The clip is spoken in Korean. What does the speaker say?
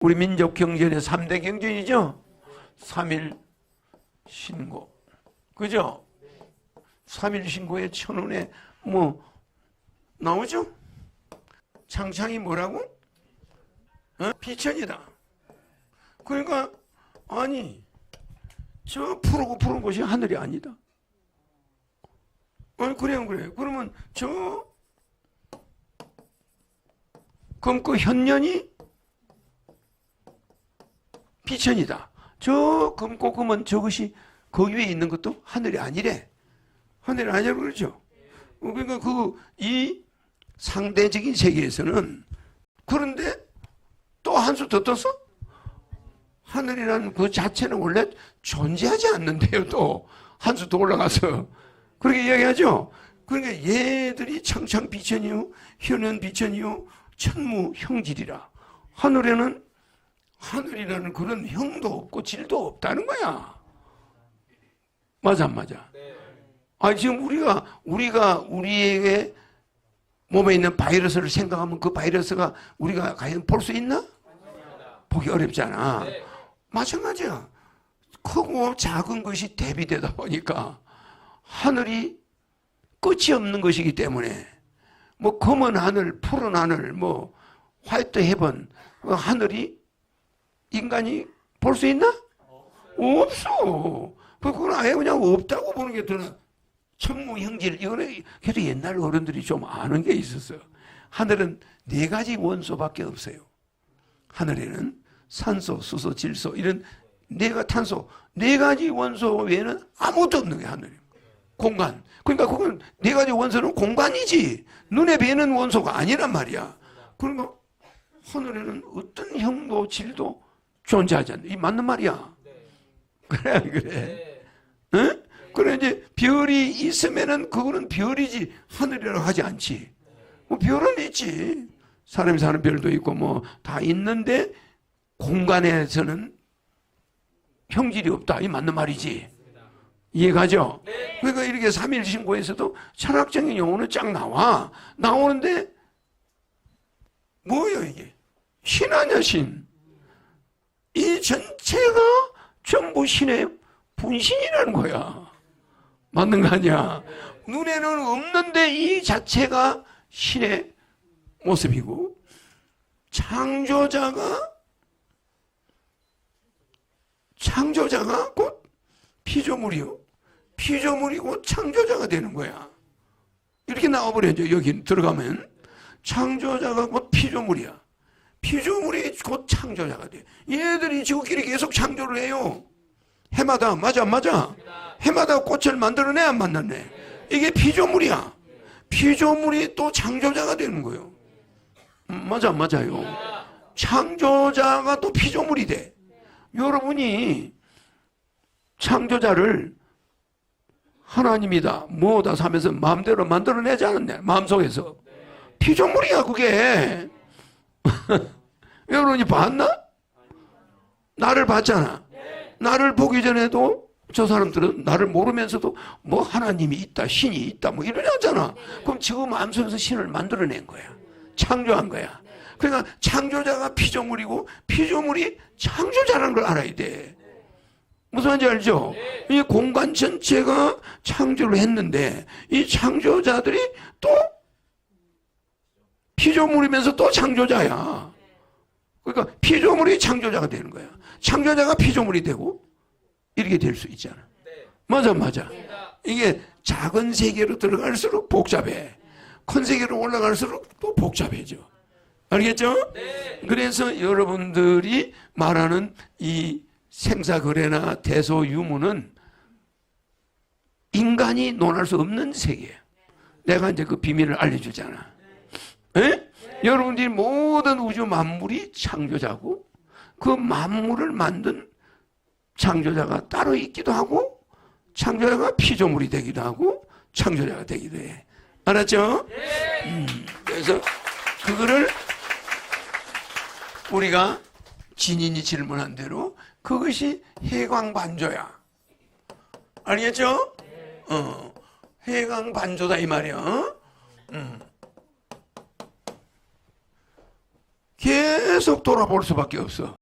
우리 민족 경전의 3대 경전이죠? 3일 신고. 그죠? 3일 신고에 천원에 뭐 나오죠? 창창이 뭐라고? 어? 비천이다. 그러니까 아니 저 푸르고 푸른 곳이 하늘이 아니다. 아니 그래요 그래. 그러면 저그 현년이 비천이다. 저 검고 금은 저것이 그 위에 있는 것도 하늘이 아니래. 하늘이 아니라고 그러죠. 어, 그러니까 그 이 상대적인 세계에서는 그런데 또 한 수더 떠서 하늘이라는 그 자체는 원래 존재하지 않는데요. 또 한 수 더 올라가서 그렇게 이야기하죠. 그러니까 얘들이 창창 비천이요, 현현 비천이요, 천무 형질이라. 하늘에는 하늘이라는 그런 형도 없고 질도 없다는 거야. 맞아, 안 맞아? 아, 지금 우리가, 우리가 우리에게 몸에 있는 바이러스를 생각하면 그 바이러스가 우리가 과연 볼 수 있나? 보기 어렵잖아. 마찬가지야. 크고 작은 것이 대비되다 보니까 하늘이 끝이 없는 것이기 때문에 뭐 검은 하늘, 푸른 하늘, 뭐 화이트 헤븐, 그 하늘이 인간이 볼 수 있나? 없어. 그건 아예 그냥 없다고 보는 게 더는 천무형질 이거는 그래도 옛날 어른들이 좀 아는 게 있었어요. 하늘은 네 가지 원소밖에 없어요. 하늘에는 산소, 수소, 질소 이런 네가 탄소 네 가지 원소 외에는 아무것도 없는 게 하늘이에요. 공간. 그러니까 그건 네 가지 원소는 공간이지 눈에 뵈는 원소가 아니란 말이야. 그러니까 하늘에는 어떤 형도 질도 존재하지 않는 이 맞는 말이야. 그래 안 그래? 응? 그래 이제 별이 있으면은 그거는 별이지 하늘이라고 하지 않지. 뭐 별은 있지. 사람이 사는 별도 있고 뭐 다 있는데 공간에서는 형질이 없다. 이 맞는 말이지. 이해가죠? 그러니까 이렇게 삼일 신고에서도 철학적인 용어는 쫙 나와. 나오는데 뭐예요 이게? 신 아니야 신. 이 전체가 전부 신의 분신이라는 거야. 맞는 거 아니야? 눈에는 없는데 이 자체가 신의 모습이고 창조자가 창조자가 곧 피조물이요. 피조물이고 창조자가 되는 거야. 이렇게 나와버려죠. 여기 들어가면 창조자가 곧 피조물이야. 피조물이 곧 창조자가 돼. 얘들이 지구끼리 계속 창조를 해요. 해마다 맞아 안 맞아? 해마다 꽃을 만들어내 안 만들어내? 이게 피조물이야. 피조물이 또 창조자가 되는 거예요. 음, 맞아 안 맞아요? 창조자가 또 피조물이 돼. 여러분이 창조자를 하나님이다, 뭐다 하면서 마음대로 만들어내지 않았냐? 마음속에서. 피조물이야, 그게. 여러분이 봤나? 나를 봤잖아. 나를 보기 전에도 저 사람들은 나를 모르면서도 뭐 하나님이 있다, 신이 있다, 뭐 이러잖아. 그럼 지금 마음속에서 신을 만들어낸 거야. 창조한 거야. 그러니까 창조자가 피조물이고 피조물이 창조자라는 걸 알아야 돼. 무슨 말인지 알죠? 이 공간 전체가 창조를 했는데 이 창조자들이 또 피조물이면서 또 창조자야. 그러니까 피조물이 창조자가 되는 거야. 창조자가 피조물이 되고 이렇게 될 수 있잖아. 맞아, 맞아. 이게 작은 세계로 들어갈수록 복잡해. 큰 세계로 올라갈수록 또 복잡해져. 알겠죠? 그래서 여러분들이 말하는 이 생사거래나 대소유무는 인간이 논할 수 없는 세계예요. 내가 이제 그 비밀을 알려주잖아. 에? 여러분들이 모든 우주 만물이 창조자고 그 만물을 만든 창조자가 따로 있기도 하고 창조자가 피조물이 되기도 하고 창조자가 되기도 해. 알았죠? 음, 그래서 그거를 우리가 진인이 질문한 대로 그것이 해광반조야. 알겠죠? 어, 해광반조다 이 말이야. 어? 음. 계속 돌아볼 수밖에 없어.